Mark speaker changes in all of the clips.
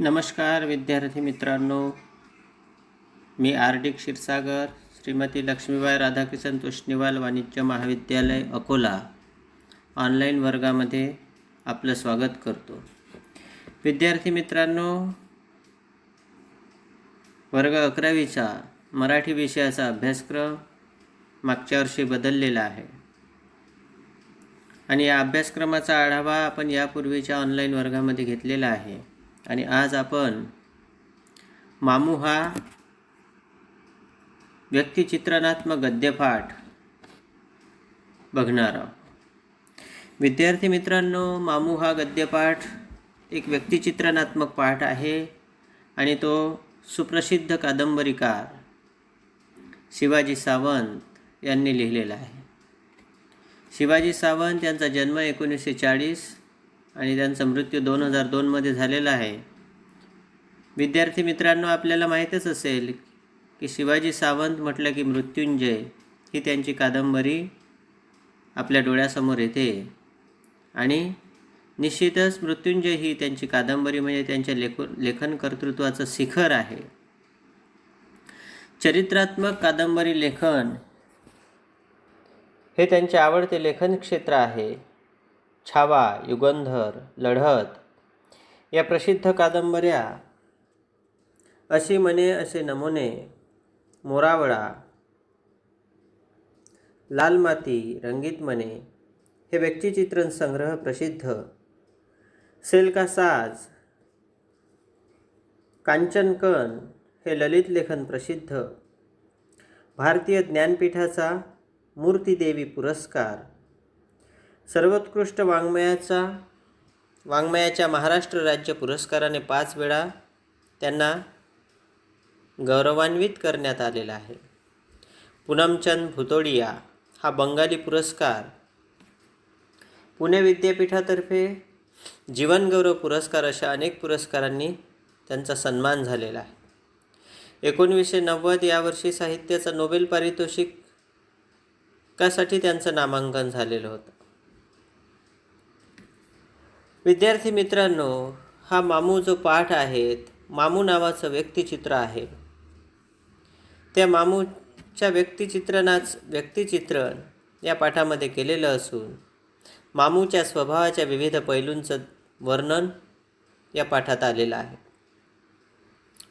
Speaker 1: नमस्कार विद्यार्थी मित्रांनो. मी आर डी क्षीरसागर श्रीमती लक्ष्मीबाई राधाकिशन तोष्णीवाल वाणिज्य महाविद्यालय अकोला. ऑनलाईन वर्गामध्ये आपलं स्वागत करतो. विद्यार्थी मित्रांनो वर्ग अकरावीचा मराठी विषयाचा अभ्यासक्रम मागच्या वर्षी बदललेला आहे. आणि या अभ्यासक्रमाचा आढावा आपण यापूर्वीच्या ऑनलाईन वर्गामध्ये घेतलेला आहे. आणि आज आपण मामू हा व्यक्तिचित्रणात्मक गद्यपाठ बघणार आहोत. विद्यार्थी मित्रांनो मामू हा गद्यपाठ एक व्यक्तिचित्रणात्मक पाठ आहे आणि तो सुप्रसिद्ध कादंबरीकार शिवाजी सावंत यांनी लिहिलेला आहे. शिवाजी सावंत यांचा जन्म एकोणीसशे चाळीस आणि त्यांचा मृत्यू दोन हजार दोनमध्ये झालेला आहे. विद्यार्थी मित्रांनो आपल्याला माहीतच असेल की शिवाजी सावंत म्हटलं की मृत्युंजय ही त्यांची कादंबरी आपल्या डोळ्यासमोर येते. आणि निश्चितच मृत्युंजय ही त्यांची कादंबरी म्हणजे त्यांच्या लेख लेखन कर्तृत्वाचं शिखर आहे. चरित्रात्मक कादंबरी लेखन हे त्यांचे आवडते लेखन क्षेत्र आहे. छावा युगंधर लढत या प्रसिद्ध कादंबऱ्या अशी म्हणे असे नमुने मोरावळा लाल माती रंगीत मने हे व्यक्तिचित्रण संग्रह प्रसिद्ध. सेल का साज कांचनकन हे ललित लेखन प्रसिद्ध. भारतीय ज्ञानपीठाचा मूर्तीदेवी पुरस्कार सर्वोत्कृष्ट वाङ्मयाचा वाङ्मयाच्या महाराष्ट्र राज्य पुरस्काराने पाच वेळा त्यांना गौरवान्वित करण्यात आलेला आहे. पूनमचंद भुतोडिया हा बंगाली पुरस्कार पुणे विद्यापीठातर्फे जीवनगौरव पुरस्कार अशा अनेक पुरस्कारांनी त्यांचा सन्मान झालेला आहे. एकोणवीसशे नव्वद यावर्षी साहित्याचं नोबेल पारितोषिक कासाठी त्यांचं नामांकन झालेलं होतं. विद्यार्थी मित्रांनो हा मामू जो पाठ आहेत मामू नावाचं व्यक्तिचित्र आहे. त्या मामूच्या व्यक्तिचित्रणाच व्यक्तिचित्रण या पाठामध्ये केलेलं असून मामूच्या स्वभावाच्या विविध पैलूंचं वर्णन या पाठात आलेलं आहे.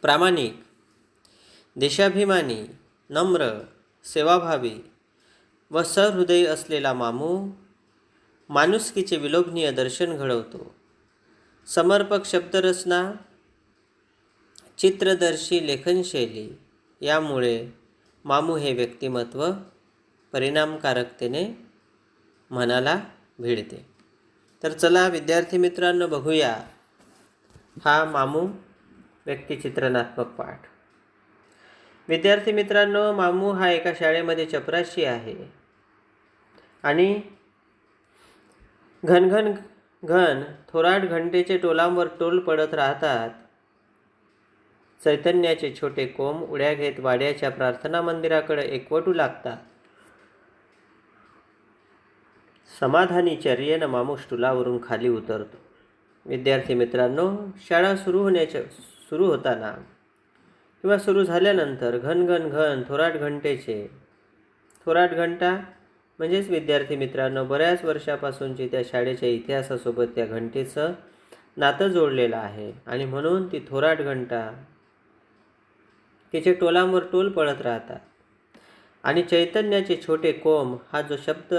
Speaker 1: प्रामाणिक देशाभिमानी नम्र सेवाभावी व सहृदयी असलेला मामू माणुसकीचे विलोभनीय दर्शन घडवतो. समर्पक शब्दरचना चित्रदर्शी लेखनशैली यामुळे मामू हे व्यक्तिमत्व परिणामकारकतेने मनाला भिडते. तर चला विद्यार्थी मित्रांनो बघूया हा मामू व्यक्तिचित्रणात्मक पाठ. विद्यार्थी मित्रांनो मामू हा एका शाळेमध्ये चपराशी आहे. आणि घनघन घन थोराट घंटेचे टोलांवर टोल पडत राहतात. चैतन्याचे छोटे कोंब उड्या घेत वाड्याच्या प्रार्थना मंदिराकडे एकवटू लागतात. समाधानी चर्येनं मामूस टुलावरून खाली उतरतो. विद्यार्थी मित्रांनो शाळा सुरू होण्याच्या सुरू होताना किंवा सुरू झाल्यानंतर घन घन घन थोराट घंटेचे थोराट घंटा म्हणजेच विद्यार्थी मित्रांनो बऱ्याच वर्षापासूनची त्या शाळेच्या इतिहासासोबत त्या घंटेचं नातं जोडलेलं आहे. आणि म्हणून ती थोराट घंटा तिचे टोलांवर टोल पडत राहतात. आणि चैतन्याचे छोटे कोंब हा जो शब्द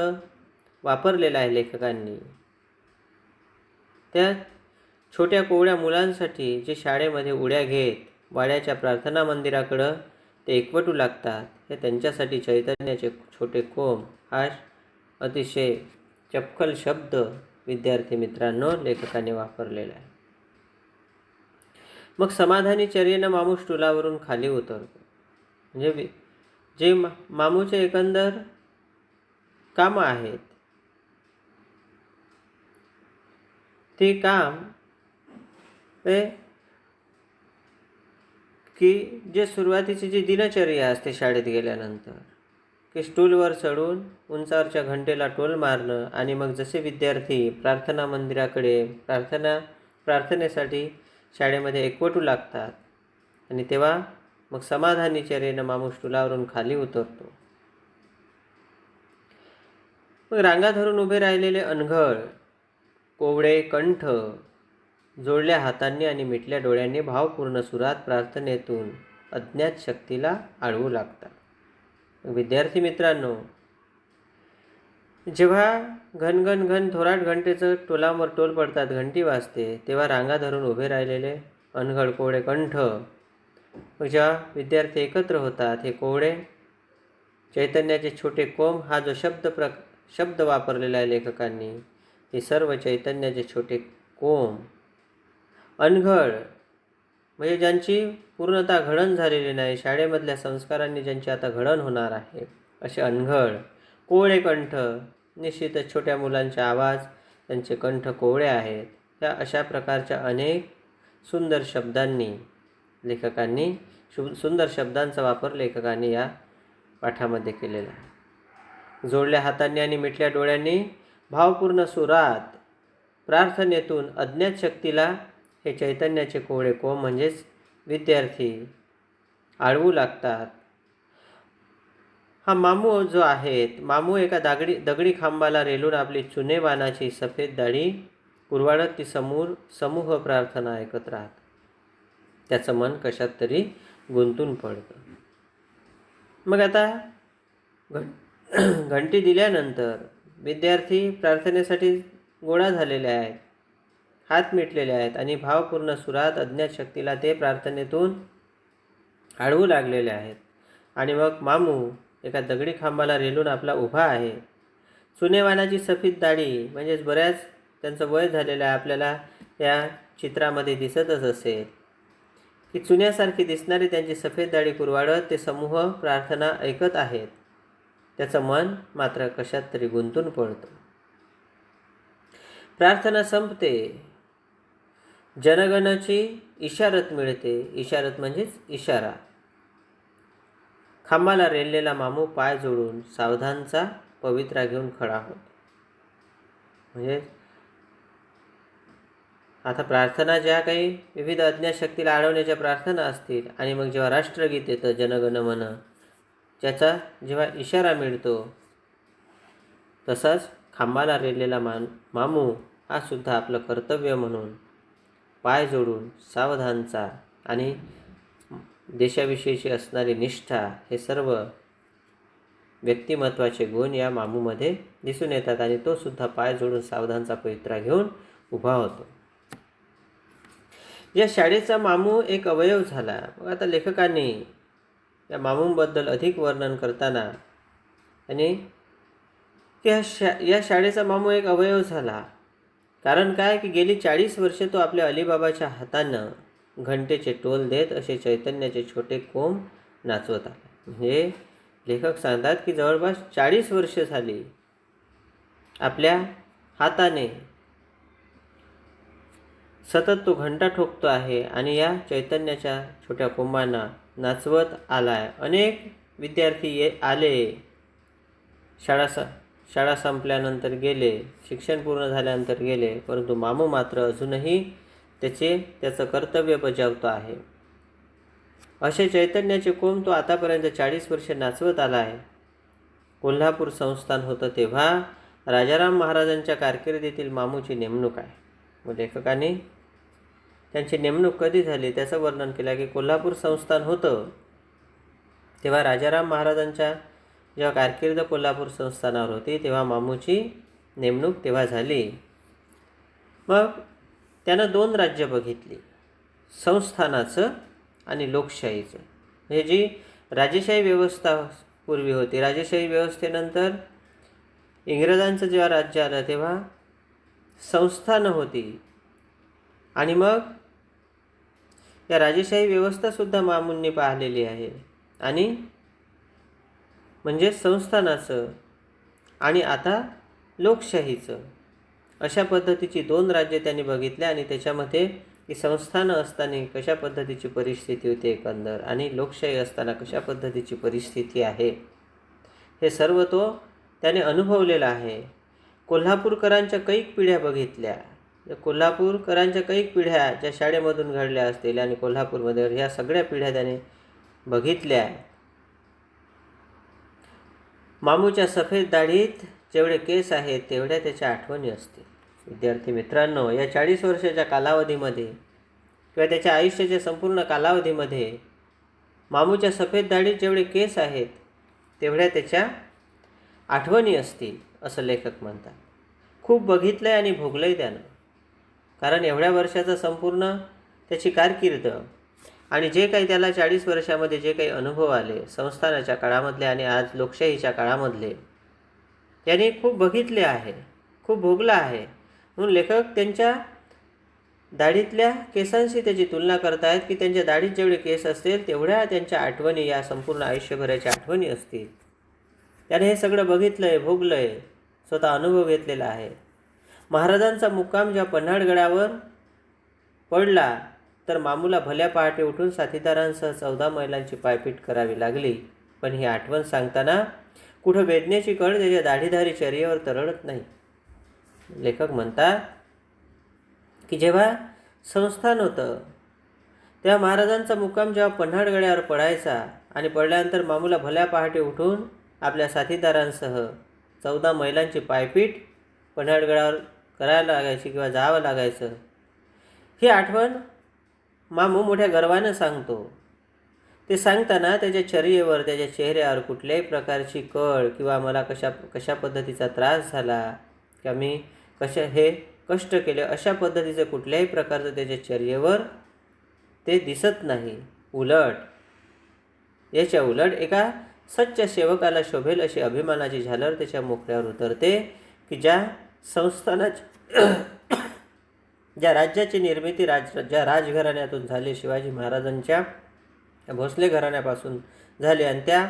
Speaker 1: वापरलेला आहे लेखकांनी त्या छोट्या कोवळ्या मुलांसाठी जे शाळेमध्ये उड्या घेत वाड्याच्या प्रार्थना मंदिराकडं ते एकवटू लागतात. हे त्यांच्यासाठी चैतन्याचे छोटे कोम हा अतिशय चपखल शब्द विद्यार्थी मित्रांनो लेखकाने वापरलेला आहे. मग समाधानी चर्येनं मामू स्टुलावरून खाली उतरतो. म्हणजे जे मा मामूचे एकंदर कामं आहेत ते काम हे की जे सुरुवातीची जी दिनचर्या असते शाळेत गेल्यानंतर की स्टूलवर चढून उंचावरच्या घंटेला टोल मारणं आणि मग जसे विद्यार्थी प्रार्थना मंदिराकडे प्रार्थना प्रार्थनेसाठी शाळेमध्ये एकवटू लागतात आणि तेव्हा मग समाधानी चेहरेनं मामू स्टुलावरून खाली उतरतो. मग रांगा धरून उभे राहिलेले अनघळ कोवळे कंठ जोडल्या हातांनी आणि मिटल्या डोळ्यांनी भावपूर्ण सुरात प्रार्थनेतून अज्ञात शक्तीला आळवू लागतात. विद्यार्थी मित्रांनो जेव्हा घन घन थोराट घंटेचं टोलावर टोल पडतात घंटी वाजते तेव्हा रांगा धरून उभे राहिलेले अनघड कोवळे कंठ जेव्हा विद्यार्थी एकत्र होतात हे कोवळे चैतन्याचे छोटे कोंब हा जो शब्द प्र शब्द वापरलेला आहे लेखकांनी हे सर्व चैतन्याचे छोटे कोंब अनघड म्हणजे ज्यांची पूर्णतः घडण झालेली नाही शाळेमधल्या संस्कारांनी ज्यांची आता घडण होणार आहे असे अनघड कोवळे कंठ निश्चितच छोट्या मुलांचे आवाज त्यांचे कंठ कोवळे आहेत त्या अशा प्रकारच्या अनेक सुंदर शब्दांनी लेखकांनी शु सुंदर शब्दांचा वापर लेखकांनी या पाठामध्ये केलेला आहे. जोडल्या हातांनी आणि मिटल्या डोळ्यांनी भावपूर्ण सुरात प्रार्थनेतून अज्ञात शक्तीला हे चैतन्याचे कोवळे कोंब म्हणजेच विद्यार्थी आळवू लागतात. हा मामू जो आहेत मामू एका दागडी दगडी खांबाला रेलून आपली चुने बाणाची सफेद दाढी कुरवाडत ती समूर समूह प्रार्थना ऐकत राहत. त्याचं मन कशात तरी गुंतून पडतं. मग आता घं घंटी दिल्यानंतर विद्यार्थी प्रार्थनेसाठी गोळा झालेले आहेत. हात मिटलेले आहेत आणि भावपूर्ण सुरात अज्ञात शक्तीला ते प्रार्थनेतून आळवू लागलेले आहेत. आणि मग मामू एका दगडी खांबाला रेलून आपला उभा आहे. सुनेवानाची सफेद दाढी म्हणजेच बऱ्याच त्यांचं वय झालेलं आहे आपल्याला या चित्रामध्ये दिसतच असेल. की चुन्यासारखी दिसणारी त्यांची सफेद दाढी कुरवाडत ते समूह प्रार्थना ऐकत आहेत. त्याचं मन मात्र कशात तरी गुंतून पडतं. प्रार्थना संपते. जनगणाची इशारत मिळते. इशारत म्हणजेच इशारा. खांबाला रेललेला मामू पाय जोडून सावधानचा पवित्रा घेऊन खडा होत. म्हणजे आता प्रार्थना ज्या काही विविध अज्ञाशक्तीला अडवण्याच्या प्रार्थना असतील आणि मग जेव्हा राष्ट्रगीत येतं जनगण मन ज्याचा जेव्हा इशारा मिळतो तसाच खांबाला रेललेला मान मामू हा सुद्धा आपलं कर्तव्य म्हणून पाय जोडून सावधानचा आणि देशाविषयीची असणारी निष्ठा हे सर्व व्यक्तिमत्वाचे गुण या मामूमध्ये दिसून येतात आणि तो सुद्धा पाय जोडून सावधानचा पवित्रा घेऊन उभा होतो. या शाळेचा मामू एक अवयव झाला. मग आता लेखकांनी या मामूंबद्दल अधिक वर्णन करताना आणि या शा या शाळेचा मामू एक अवयव झाला. कारण काय की गेली चाळीस वर्षे तो आपल्या अलीबाबाच्या हातानं घंटेचे टोल देत असे चैतन्याचे छोटे कोंब नाचवत आला. म्हणजे लेखक सांगतात की जवळपास चाळीस वर्ष झाली आपल्या हाताने सतत तो घंटा ठोकतो आहे आणि या चैतन्याच्या छोट्या कोंबांना नाचवत आला आहे अनेक विद्यार्थी ये आले. शाळा स शाळा संपल्यानंतर गेले शिक्षण पूर्ण झाल्यानंतर गेले परंतु मामू मात्र अजूनही त्याचे त्याचं कर्तव्य बजावतो आहे. असे चैतन्याचे कोम तो आतापर्यंत चाळीस वर्षे नाचवत आला आहे. कोल्हापूर संस्थान होतं तेव्हा राजाराम महाराजांच्या कारकिर्दीतील मामूची नेमणूक आहे. व लेखकाने त्यांची नेमणूक कधी झाली त्याचं वर्णन केलं की कोल्हापूर संस्थान होतं तेव्हा राजाराम महाराजांच्या जेव्हा कारकीर्द कोल्हापूर संस्थानावर होती तेव्हा मामूची नेमणूक तेव्हा झाली. मग त्यानं दोन राज्य बघितली संस्थानाचं आणि लोकशाहीचं. म्हणजे जी राजेशाही व्यवस्था पूर्वी होती राजेशाही व्यवस्थेनंतर इंग्रजांचं जेव्हा राज्य आलं तेव्हा संस्थानं होती. आणि मग या राजेशाही व्यवस्थासुद्धा मामूंनी पाहिलेली आहे. आणि म्हणजे संस्थानाचं आणि आता लोकशाहीचं. अशा पद्धतीची दोन राज्ये त्यांनी बघितले आणि त्याच्यामध्ये की संस्थानं असताना कशा पद्धतीची परिस्थिती होती एकंदर आणि लोकशाही असताना कशा पद्धतीची परिस्थिती आहे. हे सर्व तो त्याने अनुभवलेला आहे. कोल्हापूरकरांच्या कैक पिढ्या बघितल्या. कोल्हापूरकरांच्या कैक पिढ्या ज्या शाळेमधून घडल्या असतील आणि कोल्हापूरमध्ये ह्या सगळ्या पिढ्या त्याने बघितल्या. मामूच्या सफेद दाढीत जेवढे केस आहेत तेवढ्या त्याच्या आठवणी असतील. विद्यार्थी मित्रांनो या चाळीस वर्षाच्या कालावधीमध्ये किंवा त्याच्या आयुष्याच्या संपूर्ण कालावधीमध्ये मामूच्या सफेद दाढीत जेवढे केस आहेत तेवढ्या त्याच्या आठवणी असतील असं लेखक म्हणतात. खूप बघितलं आहे आणि भोगलं आहे त्यानं. कारण एवढ्या वर्षाचा संपूर्ण त्याची कारकीर्द आणि जे काही त्याला चाळीस वर्षामध्ये जे काही अनुभव आले संस्थानाच्या काळामधले आणि आज लोकशाहीच्या काळामधले त्यांनी खूप बघितले आहे खूप भोगलं आहे. म्हणून लेखक त्यांच्या दाढीतल्या केसांशी त्याची तुलना करतायत की त्यांच्या दाढीत जेवढे केस असतील तेवढ्या त्यांच्या आठवणी या संपूर्ण आयुष्यभराच्या आठवणी असतील. त्याने हे सगळं बघितलं आहे भोगलं आहे स्वतः अनुभव घेतलेला आहे. महाराजांचा मुक्काम ज्या पन्हाळगडावर पडला तर मामूला भल्या पहाटे उठून साथीदारांसह चौदा मैलांची पायपीट करावी लागली. पण ही आठवण सांगताना कुठं वेदनेची कळ त्याच्या दाढीधारी चर्येवर तरळत नाही. लेखक म्हणतात की जेव्हा संस्थान होतं तेव्हा महाराजांचा मुक्काम जेव्हा पन्हाळगड्यावर पडायचा आणि पडल्यानंतर मामूला भल्या पहाटे उठून आपल्या साथीदारांसह चौदा महिलांची पायपीट पन्हाळगडावर करायला लागायची किंवा जावं लागायचं ही आठवण मामू मोठ्या गर्वानं सांगतो. ते सांगताना त्याच्या चर्येवर त्याच्या चेहऱ्यावर कुठल्याही प्रकारची कळ किंवा मला कशा कशा पद्धतीचा त्रास झाला किंवा मी कशा हे कष्ट केले अशा पद्धतीचं कुठल्याही प्रकारचं त्याच्या चर्येवर ते दिसत नाही. उलट याच्या उलट एका सच्च सेवकाला शोभेल अशी अभिमानाची झालर त्याच्या मोकळ्यावर उतरते की ज्या संस्थानाच्या ज्या राज्याची निर्मिती राज ज्या राजघराण्यातून झाली शिवाजी महाराजांच्या भोसले घराण्यापासून झाली आणि त्या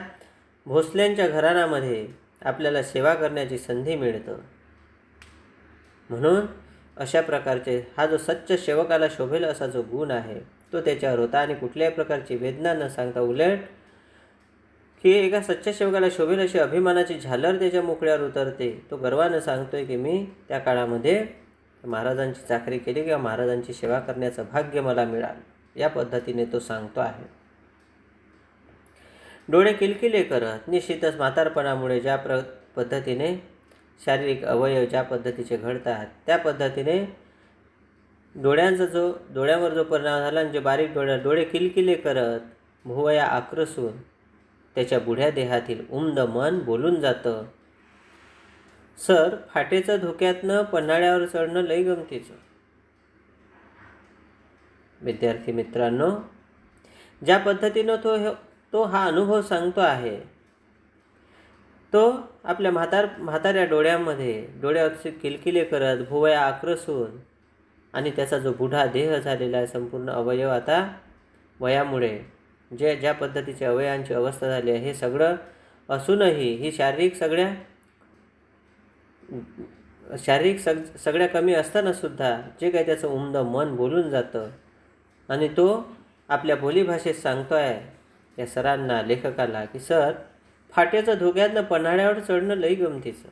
Speaker 1: भोसल्यांच्या घराण्यामध्ये आपल्याला सेवा करण्याची संधी मिळतं. म्हणून अशा प्रकारचे हा जो सच्च सेवकाला शोभेल असा जो गुण आहे तो त्याच्यावर होता आणि कुठल्याही प्रकारची वेदना न सांगता उलट की एका सच्च्या सेवकाला शोभेल अशी अभिमानाची झालर त्याच्या मोकळ्यावर उतरते तो गर्वानं सांगतोय की मी त्या काळामध्ये महाराजांची चाकरी केली किंवा महाराजांची सेवा करण्याचं भाग्य मला मिळालं. या पद्धतीने तो सांगतो आहे. डोळे किलकिले करत निश्चितच म्हातारपणामुळे ज्या प्र पद्धतीने शारीरिक अवयव ज्या पद्धतीचे घडतात त्या पद्धतीने डोळ्यांचा जो डोळ्यावर जो परिणाम झाला आणि जे बारीक डोळ्या डोळे किलकिले करत भुवया आक्रसून त्याच्या बुढ्या देहातील उमद मन बोलून जातं. सर फाटेचं धोक्यातनं पन्हाळ्यावर चढणं लई गमतीचं. विद्यार्थी मित्रांनो ज्या पद्धतीनं तो तो हा अनुभव सांगतो आहे तो आपल्या म्हातार म्हाताऱ्या डोळ्यामध्ये डोळ्यावरचे किलकिले करत भुवया आक्रसून आणि त्याचा जो बुढा देह झालेला आहे संपूर्ण अवयव आता वयामुळे जे ज्या पद्धतीचे अवयवांची अवस्था झाली आहे हे सगळं असूनही ही शारीरिक सगळ्या शारीरिक सग सगळ्या कमी असतानासुद्धा जे काही त्याचं उमदं मन बोलून जातं आणि तो आपल्या बोलीभाषेत सांगतो आहे या सरांना लेखकाला की सर फाट्याचं धोक्यातनं पन्हाळ्यावर चढणं लई गमतीचं.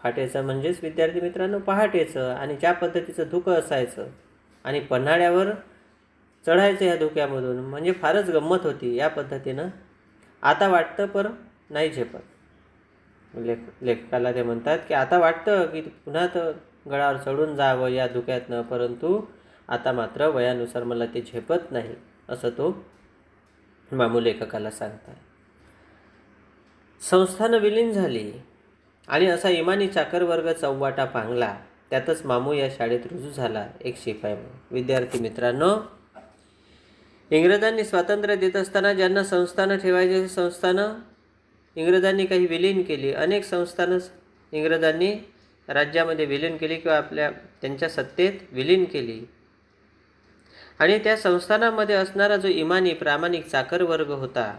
Speaker 1: फाट्याचं म्हणजेच विद्यार्थी मित्रांनो पहाटेचं आणि ज्या पद्धतीचं धुकं असायचं आणि पन्हाळ्यावर चढायचं या धुक्यामधून म्हणजे फारच गंमत होती या पद्धतीनं. आता वाटतं पर नाही झेपत. लेख लेखकाला ते म्हणतात की आता वाटतं की पुन्हा तर गळावर चढून जावं या धुक्यातनं परंतु आता मात्र वयानुसार मला ते झेपत नाही असं तो मामू लेखकाला सांगतात. संस्थानं विलीन झाली आणि असा इमानी चाकरवर्ग चौवाटा पांगला त्यातच मामू या शाळेत रुजू झाला एक शिपाई म्हणून. विद्यार्थी मित्रांनो इंग्रजांनी स्वातंत्र्य देत असताना ज्यांना संस्थानं ठेवायचे संस्थानं इंग्रजांनी काही विलीन केली. अनेक संस्थानं इंग्रजांनी राज्यामध्ये विलीन केली किंवा आपल्या त्यांच्या सत्तेत विलीन केली. आणि त्या संस्थानामध्ये असणारा जो इमानी प्रामाणिक चाकर वर्ग होता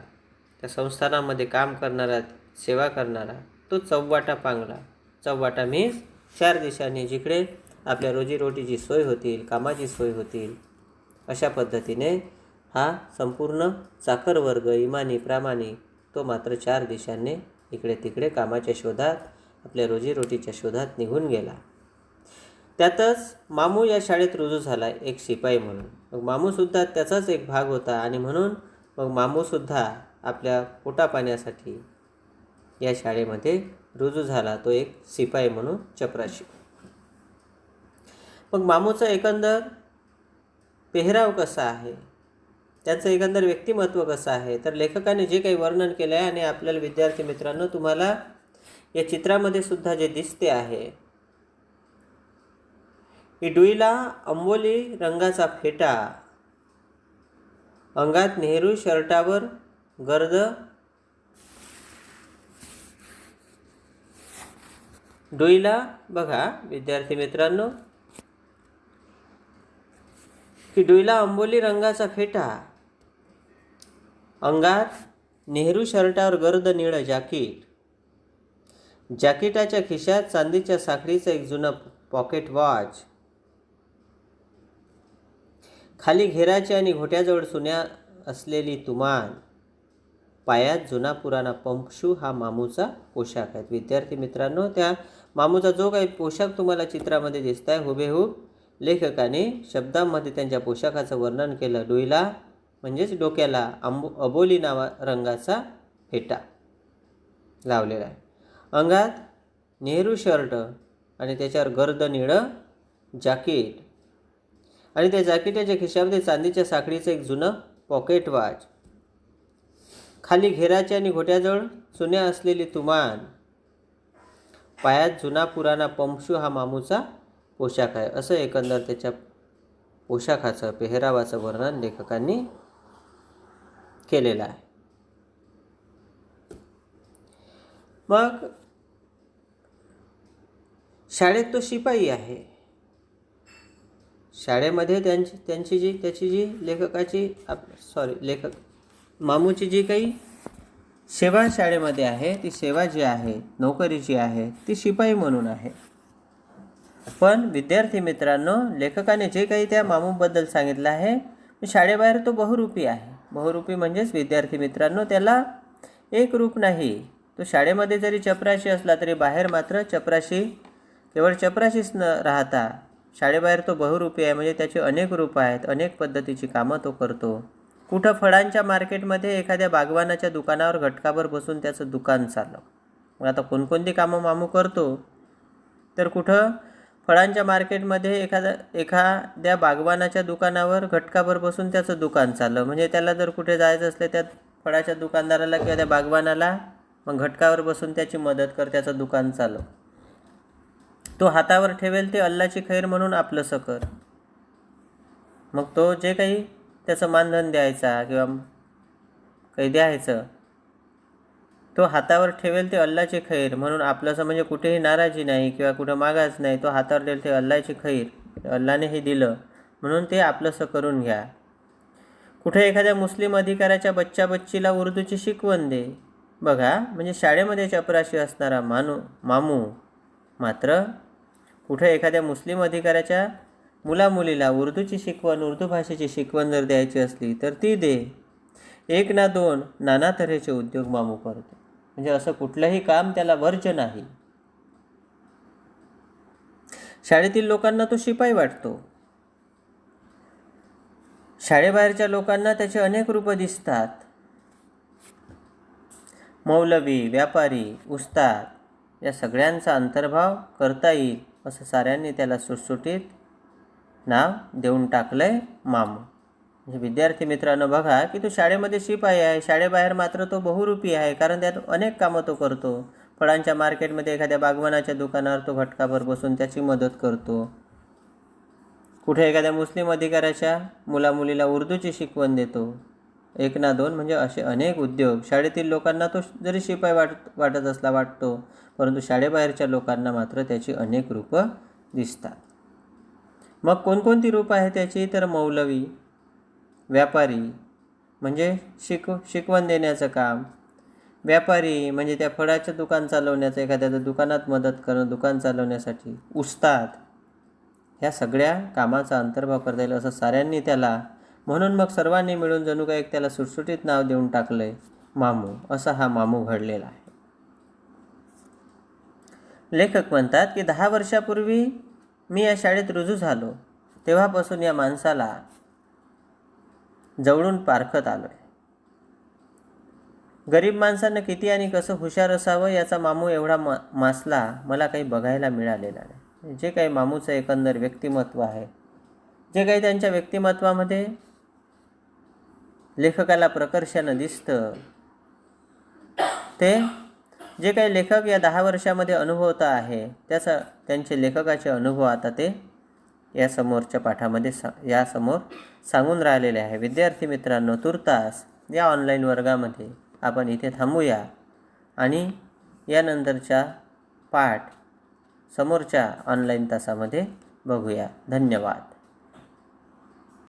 Speaker 1: त्या संस्थानामध्ये काम करणारा सेवा करणारा तो चौवाटा पांगला. चौवाटा मीन्स चार दिशांनी जिकडे आपल्या रोजीरोटीची सोय होतील कामाची सोय होतील अशा पद्धतीने हा संपूर्ण चाकर वर्ग इमानी प्रामाणिक तो मात्र चार दिशांनी इकडे तिकडे कामाच्या शोधात आपल्या रोजीरोटीच्या शोधात निघून गेला. त्यातच मामू या शाळेत रुजू झाला एक शिपाई म्हणून. मग मामूसुद्धा त्याचाच एक भाग होता आणि म्हणून मग मामूसुद्धा आपल्या पोटापाण्यासाठी या शाळेमध्ये रुजू झाला तो एक शिपाई म्हणून चपराशी. मग मामूचा एकंदर पेहराव कसा आहे? त्याचं एकंदर व्यक्तिमत्व कसं आहे? तर लेखकाने जे काही वर्णन केलं आहे आणि आपल्याला विद्यार्थी मित्रांनो तुम्हाला या चित्रामध्ये सुद्धा जे दिसते आहे इडुईला अंबोली रंगाचा फेटा अंगात नेहरू शर्टावर गर्द डुईला बघा विद्यार्थी मित्रांनो की डुईला अंबोली रंगाचा फेटा अंगात नेहरू शर्टावर गर्द निळं जॅकेट. जॅकेटाच्या खिशात चांदीच्या साखळीचं एक जुनं पॉकेट वॉच. खाली घेराची आणि घोट्याजवळ सुन्या असलेली तुमान. पायात जुना पुराणा पंपशू हा मामूचा पोशाख आहे. विद्यार्थी मित्रांनो त्या मामूचा जो काही पोशाख तुम्हाला चित्रामध्ये दिसत आहे हुबेहूब लेखकाने शब्दांमध्ये त्यांच्या पोशाखाचं वर्णन केलं. डुईला म्हणजेच डोक्याला आंबो अबोली नावा रंगाचा फेटा लावलेला आहे. अंगात नेहरू शर्ट आणि त्याच्यावर गर्द निळं जॅकेट. आणि त्या जॅकेटाच्या खिशामध्ये चांदीच्या साखळीचं एक जुनं पॉकेट वॉच खाली घेराच्या आणि घोट्याजवळ चुन्या असलेली तुमान. पायात जुना पुराणा पंपशू हा मामूचा पोशाख आहे. असं एकंदर त्याच्या पोशाखाचं पेहरावाचं वर्णन लेखकांनी केलेला आहे. मग शाळेत तो शिपाई आहे. शाळेमध्ये त्यांची त्यांची जी त्याची जी लेखकाची आप सॉरी लेखक मामूची जी काही सेवा शाळेमध्ये आहे ती सेवा जी आहे नोकरी जी आहे ती शिपाई म्हणून आहे. पण विद्यार्थी मित्रांनो लेखकाने जे काही त्या मामूबद्दल सांगितलं आहे शाळेबाहेर तो बहुरूपी आहे. बहुरूपी म्हणजेच विद्यार्थी मित्रांनो त्याला एक रूप नाही. तो शाळेमध्ये जरी चपराशी असला तरी बाहेर मात्र चपराशी केवळ चपराशीच न राहता शाळेबाहेर तो बहुरूपी आहे. म्हणजे त्याचे अनेक रूप आहेत अनेक पद्धतीची कामं तो करतो. कुठं फळांच्या मार्केटमध्ये एखाद्या बागवानाच्या दुकानावर घटकाभर बसून त्याचं दुकान चाललं. मग आता कोणकोणती कामं मामू करतो? तर कुठं फळांच्या मार्केटमध्ये एखादा एखाद्या बागवानाच्या दुकानावर घटकाभर बसून त्याचं दुकान चाललं. म्हणजे त्याला जर कुठे जायचं असलं त्या फळाच्या दुकानदाराला किंवा त्या बागवानाला मग घटकावर बसून त्याची मदत कर त्याचं दुकान चालव. तो हातावर ठेवेल ते अल्लाची खैर म्हणून आपलं सकर मग तो जे काही त्याचं मानधन द्यायचा किंवा काही द्यायचं तो हातावर ठेवेल ते अल्लाचे खैर. म्हणून आपलंसं म्हणजे कुठेही नाराजी नाही किंवा कुठं मागाच नाही तो हातावर ठेवेल ते अल्लाचे खैर. अल्लाने हे दिलं. म्हणून ते आपलंसं करून घ्या. कुठे एखाद्या मुस्लिम अधिकाऱ्याच्या बच्चा बच्चीला उर्दूची शिकवण दे. बघा म्हणजे शाळेमध्ये चपराशी असणारा मानू मामू. मात्र कुठे एखाद्या मुस्लिम अधिकाऱ्याच्या मुलामुलीला उर्दूची शिकवण उर्दू भाषेची शिकवण जर द्यायची असली तर ती दे. एक ना दोन नाना तऱ्हेचे उद्योग मामू करतो. म्हणजे असं कुठलंही काम त्याला वर्ज्य नाही. शाळेतील लोकांना तो शिपाई वाटतो. शाळेबाहेरच्या लोकांना त्याचे अनेक रूपं दिसतात. मौलवी व्यापारी उस्ताद या सगळ्यांचा अंतर्भाव करता येईल असं साऱ्यांनी त्याला सुटसुटीत नाव देऊन टाकलं आहे मामू. म्हणजे विद्यार्थी मित्रांनो बघा की तो शाळेमध्ये शिपाई आहे. शाळेबाहेर मात्र तो बहुरूपी आहे कारण त्यात अनेक कामं तो करतो. फळांच्या मार्केटमध्ये एखाद्या बागवानाच्या दुकानावर तो घटकाभर बसून त्याची मदत करतो. कुठे एखाद्या मुस्लिम अधिकाऱ्याच्या मुलामुलीला उर्दूची शिकवण देतो. एक ना दोन म्हणजे असे अनेक उद्योग. शाळेतील लोकांना तो जरी शिपाई वाट वाटत असला वाटतो परंतु शाळेबाहेरच्या लोकांना मात्र त्याची अनेक रूपं दिसतात. मग कोणकोणती रूपं आहे त्याची तर मौलवी. व्यापारी म्हणजे शिक शिकवण देण्याचं काम. व्यापारी म्हणजे त्या फळाचं दुकान चालवण्याचं एखाद्याचं दुकानात मदत करणं दुकान चालवण्यासाठी उस्ताद. ह्या सगळ्या कामाचा अंतर्भाव करता येईल असं साऱ्यांनी त्याला म्हणून मग सर्वांनी मिळून जणू काय एक त्याला सुटसुटीत नाव देऊन टाकलं आहे मामू. असा हा मामू घडलेला आहे. लेखक म्हणतात की दहा वर्षापूर्वी मी या शाळेत रुजू झालो. तेव्हापासून या माणसाला जवळून पारखत आलो आहे गरीब माणसानं किती आणि कसं हुशार असावं याचा मामू एवढा मा मासला मला काही बघायला मिळालेला नाही. जे काही मामूचं एकंदर व्यक्तिमत्व आहे जे काही त्यांच्या व्यक्तिमत्वामध्ये लेखकाला प्रकर्षानं दिसतं ते जे काही लेखक या दहा वर्षामध्ये अनुभवता आहे त्याचा त्यांचे लेखकाचे अनुभव आता ते यासमोरच्या पाठामध्ये स यासमोर सांगून राहिलेले आहे. विद्यार्थी मित्रांनो तुर्तास या ऑनलाईन वर्गामध्ये आपण इथे थांबूया आणि यानंतरच्या पाठ समोरच्या ऑनलाईन तासामध्ये बघूया. धन्यवाद.